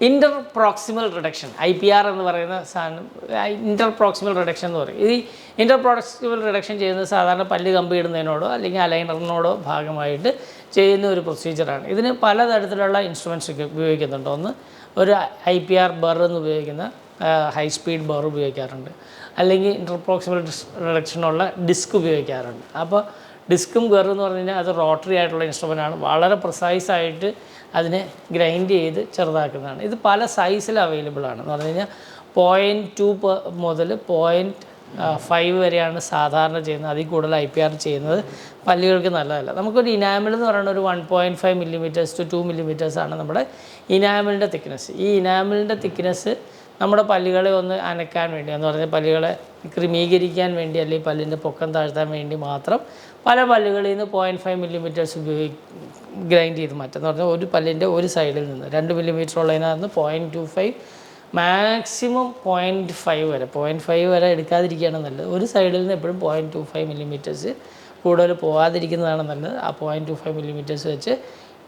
Interproximal reduction I P R എന്ന് പറയുന്ന സാധനം ഇന്റർ പ്രോക്സിമൽ റിഡക്ഷൻ എന്ന് പറയും. ഈ ഇന്റർ പ്രോക്സിമൽ റിഡക്ഷൻ ചെയ്യുന്നത് സാധാരണ പല്ല് കമ്പി ഇടുന്നതിനോടോ അല്ലെങ്കിൽ അലൈനറിനോടോ ഭാഗമായിട്ട് ചെയ്യുന്ന ഒരു പ്രൊസീജിയറാണ് ഇതിന് പലതരത്തിലുള്ള ഇൻസ്ട്രുമെന്റ്സ് ഉപയോഗിക്കുന്നുണ്ട്. ഒന്ന് ഒരു ഐ പി ആർ ബർ എന്ന് ഉപയോഗിക്കുന്ന ഹൈ സ്പീഡ് ബർ ഉപയോഗിക്കാറുണ്ട്. അല്ലെങ്കിൽ ഇന്റർ പ്രോക്സിമൽ റിഡക്ഷനുള്ള ഡിസ്ക് ഉപയോഗിക്കാറുണ്ട്. അപ്പോൾ ഡിസ്കും ഗർ എന്ന് പറഞ്ഞു കഴിഞ്ഞാൽ അത് റോട്ടറി ആയിട്ടുള്ള ഇൻസ്ട്രുമെന്റ് ആണ്. വളരെ പ്രിസൈസ് ആയിട്ട് അതിനെ ഗ്രൈൻഡ് ചെയ്ത് ചെറുതാക്കുന്നതാണ്. ഇത് പല സൈസിൽ അവൈലബിൾ ആണ്. എന്ന് പറഞ്ഞു കഴിഞ്ഞാൽ പോയിന്റ് ടു മുതൽ പോയിന്റ് ഫൈവ് വരെയാണ് സാധാരണ ചെയ്യുന്നത്. അതിൽ കൂടുതൽ ഐ പി ആർ ചെയ്യുന്നത് പല്ലുകൾക്ക് നല്ലതല്ല. നമുക്കൊരു ഇനാമിൽ എന്ന് പറയുന്ന ഒരു one point five millimetres to two millimetres ആണ് നമ്മുടെ ഇനാമിലിന്റെ തിക്നെസ് ഈ ഇനാമിലിന്റെ തിക്നെസ് നമ്മുടെ പല്ലുകളെ ഒന്ന് അനക്കാൻ വേണ്ടി എന്ന് പറഞ്ഞാൽ പല്ലുകളെ ക്രമീകരിക്കാൻ വേണ്ടി അല്ലെങ്കിൽ പല്ലിന്റെ പൊക്കം താഴ്ത്താൻ വേണ്ടി മാത്രം പല പല്ലുകളിൽ നിന്ന് പോയിന്റ് ഫൈവ് മില്ലിമീറ്റേഴ്സ് ഉപയോഗി ഗ്രൈൻഡ് ചെയ്ത് മാറ്റുക എന്ന് പറഞ്ഞാൽ ഒരു പല്ലിന്റെ ഒരു സൈഡിൽ നിന്ന് രണ്ട് millimetre ഉള്ളതിനകത്ത് point two five maximum point five വരെ പോയിന്റ് ഫൈവ് വരെ എടുക്കാതിരിക്കുകയാണ് നല്ലത്. ഒരു സൈഡിൽ നിന്ന് എപ്പോഴും പോയിന്റ് ടു ഫൈവ് മില്ലിമീറ്റേഴ്സ് കൂടുതൽ പോകാതിരിക്കുന്നതാണ് നല്ലത്. ആ പോയിന്റ് ടു ഫൈവ് മില്ലിമീറ്റേഴ്സ് വെച്ച്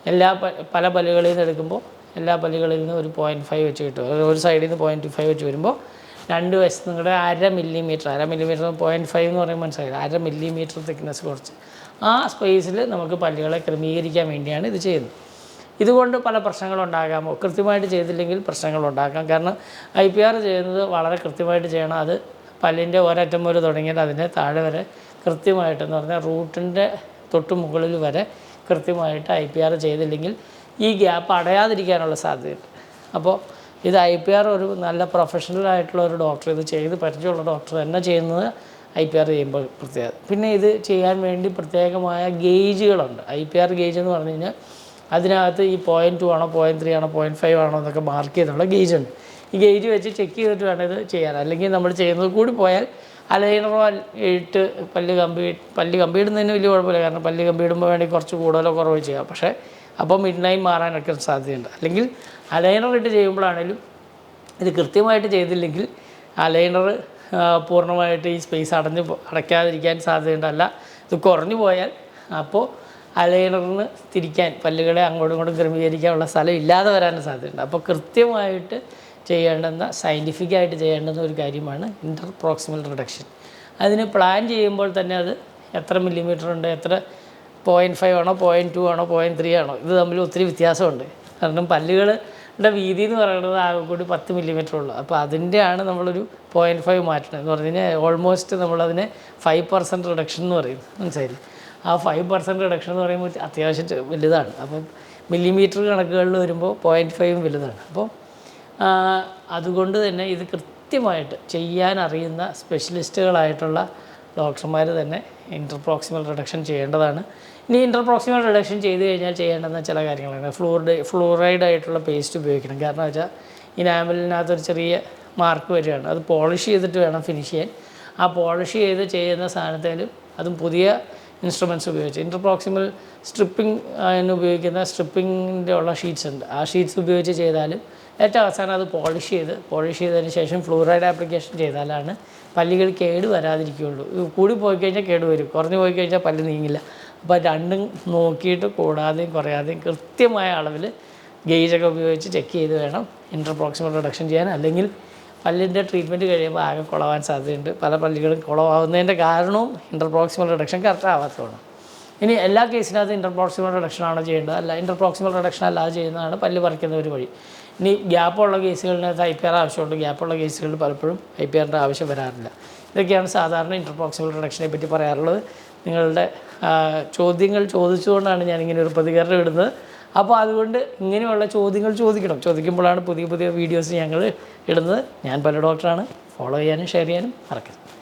എല്ലാ പല പല്ലുകളിൽ നിന്ന് എടുക്കുമ്പോൾ എല്ലാ പല്ലുകളിൽ നിന്ന് ഒരു പോയിന്റ് ഫൈവ് വെച്ച് കിട്ടും. അതായത് ഒരു സൈഡിൽ നിന്ന് പോയിന്റ് ഫൈവ് വെച്ച് വരുമ്പോൾ രണ്ട് വശത്ത് നിങ്ങളുടെ അര മില്ലിമീറ്റർ അര മില്ലിമീറ്റർ പോയിന്റ് ഫൈവ് എന്ന് പറയുമ്പോൾ മനസ്സിലായില്ല? അര മില്ലിമീറ്റർ തിക്നെസ് കുറച്ച്. ആ സ്പേസിൽ നമുക്ക് പല്ലുകളെ ക്രമീകരിക്കാൻ വേണ്ടിയാണ് ഇത് ചെയ്യുന്നത്. ഇതുകൊണ്ട് പല പ്രശ്നങ്ങളുണ്ടാകാമോ കൃത്യമായിട്ട് ചെയ്തില്ലെങ്കിൽ പ്രശ്നങ്ങളുണ്ടാക്കാം കാരണം ഐ പി ആർ ചെയ്യുന്നത് വളരെ കൃത്യമായിട്ട് ചെയ്യണം. അത് പല്ലിന്റെ ഒരറ്റം മുതൽ തുടങ്ങിയാൽ അതിന്റെ താഴെ വരെ കൃത്യമായിട്ടെന്ന് പറഞ്ഞാൽ റൂട്ടിന്റെ തൊട്ട് മുകളിൽ വരെ കൃത്യമായിട്ട് ഐ പി ആർ ചെയ്തില്ലെങ്കിൽ ഈ ഗ്യാപ്പ് അടയാതിരിക്കാനുള്ള സാധ്യതയുണ്ട്. അപ്പോൾ ഇത് ഐ പി ആർ ഒരു നല്ല പ്രൊഫഷണൽ ആയിട്ടുള്ള ഒരു ഡോക്ടർ ഇത് ചെയ്ത് പരിചയമുള്ള ഡോക്ടർ തന്നെ ചെയ്യുന്നത് ഐ പി ആർ ചെയ്യുമ്പോൾ പ്രത്യേകത പിന്നെ ഇത് ചെയ്യാൻ വേണ്ടി പ്രത്യേകമായ ഗേജുകളുണ്ട്. ഐ പി ആർ ഗേജ് എന്ന് പറഞ്ഞു കഴിഞ്ഞാൽ അതിനകത്ത് ഈ പോയിന്റ് ടു ആണോ പോയിന്റ് ത്രീ ആണോ പോയിന്റ് ഫൈവ് ആണോ എന്നൊക്കെ മാർക്ക് ചെയ്തുള്ള ഗേജ് ഉണ്ട് ഈ ഗേജ് വെച്ച് ചെക്ക് ചെയ്തിട്ട് വേണം ഇത് ചെയ്യാൻ. അല്ലെങ്കിൽ നമ്മൾ ചെയ്യുന്നത് കൂടി പോയാൽ അലൈനറോ ഇട്ട് പല്ല് കമ്പി പല്ല് കമ്പി ഇടുന്നതിന് വലിയ കുഴപ്പമില്ല. കാരണം പല്ല് കമ്പി ഇടുമ്പോൾ വേണ്ടി കുറച്ച് കൂടുതലോ കുറവോ ചെയ്യാം. പക്ഷേ അപ്പോൾ മിഡ് മാറാനൊക്കെ സാധ്യതയുണ്ട്. അല്ലെങ്കിൽ അലൈനർ ഇട്ട് ചെയ്യുമ്പോഴാണേലും ഇത് കൃത്യമായിട്ട് ചെയ്തില്ലെങ്കിൽ അലൈനർ പൂർണമായിട്ട് ഈ സ്പേസ് അടഞ്ഞ് അടയ്ക്കാതിരിക്കാൻ സാധ്യതയുണ്ട് അല്ല ഇത് കുറഞ്ഞു പോയാൽ അപ്പോൾ അലൈനറിന് തിരിക്കാൻ പല്ലുകളെ അങ്ങോട്ടും ഇങ്ങോട്ടും ക്രമീകരിക്കാനുള്ള സ്ഥലം ഇല്ലാതെ വരാനും സാധ്യതയുണ്ട്. അപ്പോൾ കൃത്യമായിട്ട് ചെയ്യേണ്ടുന്ന സയന്റിഫിക്കായിട്ട് ചെയ്യേണ്ടുന്ന ഒരു കാര്യമാണ് ഇന്റർ പ്രോക്സിമൽ റിഡക്ഷൻ അതിന് പ്ലാൻ ചെയ്യുമ്പോൾ തന്നെ അത് എത്ര മില്ലിമീറ്റർ ഉണ്ട് എത്ര പോയിന്റ് ഫൈവ് ആണോ പോയിന്റ് ടു ആണോ പോയിന്റ് ത്രീ ആണോ ഇത് തമ്മിൽ ഒത്തിരി വ്യത്യാസമുണ്ട്. കാരണം പല്ലുകളുടെ വീതി എന്ന് പറയുന്നത് ആകെ കൂടി പത്ത് മില്ലിമീറ്റർ ഉള്ളൂ. അപ്പോൾ അതിന്റെയാണ് നമ്മളൊരു പോയിന്റ് ഫൈവ് മാറ്റണത് എന്ന് പറഞ്ഞു കഴിഞ്ഞാൽ ഓൾമോസ്റ്റ് നമ്മളതിനെ ഫൈവ് പെർസെന്റ് റിഡക്ഷൻ എന്ന് പറയും. മനസ്സിലായി ആ ഫൈവ് പെർസെന്റ് റിഡക്ഷൻ എന്ന് പറയുമ്പോൾ അത്യാവശ്യം വലുതാണ്. അപ്പം മില്ലിമീറ്റർ കണക്കുകളിൽ വരുമ്പോൾ പോയിന്റ് ഫൈവും വലുതാണ്. അപ്പോൾ അതുകൊണ്ട് തന്നെ ഇത് കൃത്യമായിട്ട് ചെയ്യാൻ അറിയുന്ന സ്പെഷ്യലിസ്റ്റുകളായിട്ടുള്ള ഡോക്ടർമാർ തന്നെ ഇന്റർപ്രോക്സിമൽ റിഡക്ഷൻ ചെയ്യേണ്ടതാണ്. ഇനി ഇന്റർപ്രോക്സിമൽ റിഡക്ഷൻ ചെയ്ത് കഴിഞ്ഞാൽ ചെയ്യേണ്ടുന്ന ചില കാര്യങ്ങളാണ്. ഫ്ലൂറിഡ് ഫ്ലൂറൈഡ് ആയിട്ടുള്ള പേസ്റ്റ് ഉപയോഗിക്കണം. കാരണം വെച്ചാൽ ഇനാമലിനകത്തൊരു ചെറിയ മാർക്ക് വരികയാണ്. അത് പോളിഷ് ചെയ്തിട്ട് വേണം ഫിനിഷ് ചെയ്യാൻ. ആ പോളിഷ് ചെയ്ത് ചെയ്യുന്ന സാധനത്തിലും അതും പുതിയ ഇൻസ്ട്രുമെന്റ്സ് ഉപയോഗിച്ച്. ഇന്റർപ്രോക്സിമൽ സ്ട്രിപ്പിംഗ് എന്ന് ഉപയോഗിക്കുന്ന സ്ട്രിപ്പിങ്ങിന്റെ ഉള്ള ഷീറ്റ്സ് ഉണ്ട്. ആ ഷീറ്റ്സ് ഉപയോഗിച്ച് ചെയ്താലും ഏറ്റവും അവസാനം അത് പോളിഷ് ചെയ്ത് പോളിഷ് ചെയ്തതിന് ശേഷം ഫ്ലൂറൈഡ് ആപ്ലിക്കേഷൻ ചെയ്താലാണ് പല്ലുകൾ കേട് വരാതിരിക്കുകയുള്ളൂ. കൂടി പോയി കഴിഞ്ഞാൽ കേട് വരും. കുറഞ്ഞു പോയി കഴിഞ്ഞാൽ പല്ല് നീങ്ങില്ല. അപ്പോൾ രണ്ടും നോക്കിയിട്ട് കൂടാതെയും കുറയാതെയും കൃത്യമായ അളവിൽ ഗേജൊക്കെ ഉപയോഗിച്ച് ചെക്ക് ചെയ്ത് വേണം ഇന്റർപ്രോക്സിമൽ റിഡക്ഷൻ ചെയ്യാൻ. അല്ലെങ്കിൽ പല്ലിന്റെ ട്രീറ്റ്മെന്റ് കഴിയുമ്പോൾ ആകെ കുളവാൻ സാധ്യതയുണ്ട്. പല പല്ലുകളും കുളവാകുന്നതിന്റെ കാരണവും ഇന്റർപ്രോക്സിമൽ റിഡക്ഷൻ കറക്റ്റ് ആവാത്തതാണ് ഇനി എല്ലാ കേസിനകത്ത് ഇന്റർപ്രോക്സിമൽ റിഡക്ഷൻ ആണോ ചെയ്യേണ്ടത്? അല്ല ഇന്റർപ്രോക്സിമൽ റിഡക്ഷൻ അല്ലാതെ ചെയ്യുന്നതാണ് പല്ല് പറിക്കുന്ന ഒരു വഴി. ഇനി ഗ്യാപ്പുള്ള കേസുകളിനകത്ത് ഐ പി ആർ ആവശ്യമുണ്ട്. ഗ്യാപ്പുള്ള കേസുകളിൽ പലപ്പോഴും ഐ പി ആറിന്റെ ആവശ്യം വരാറില്ല. ഇതൊക്കെയാണ് സാധാരണ ഇന്റർപ്രോക്സിമൽ റിഡക്ഷനെ പറ്റി പറയാറുള്ളത്. നിങ്ങളുടെ ചോദ്യങ്ങൾ ചോദിച്ചുകൊണ്ടാണ് ഞാനിങ്ങനെ ഒരു പ്രതികരണം ഇടുന്നത്. അപ്പോൾ അതുകൊണ്ട് ഇങ്ങനെയുള്ള ചോദ്യങ്ങൾ ചോദിക്കണം. ചോദിക്കുമ്പോഴാണ് പുതിയ പുതിയ വീഡിയോസ് ഞങ്ങൾ ഇടുന്നത്. ഞാൻ പല ഡോക്ടറാണ് ഫോളോ ചെയ്യാനും ഷെയർ ചെയ്യാനും മറക്കരുത്.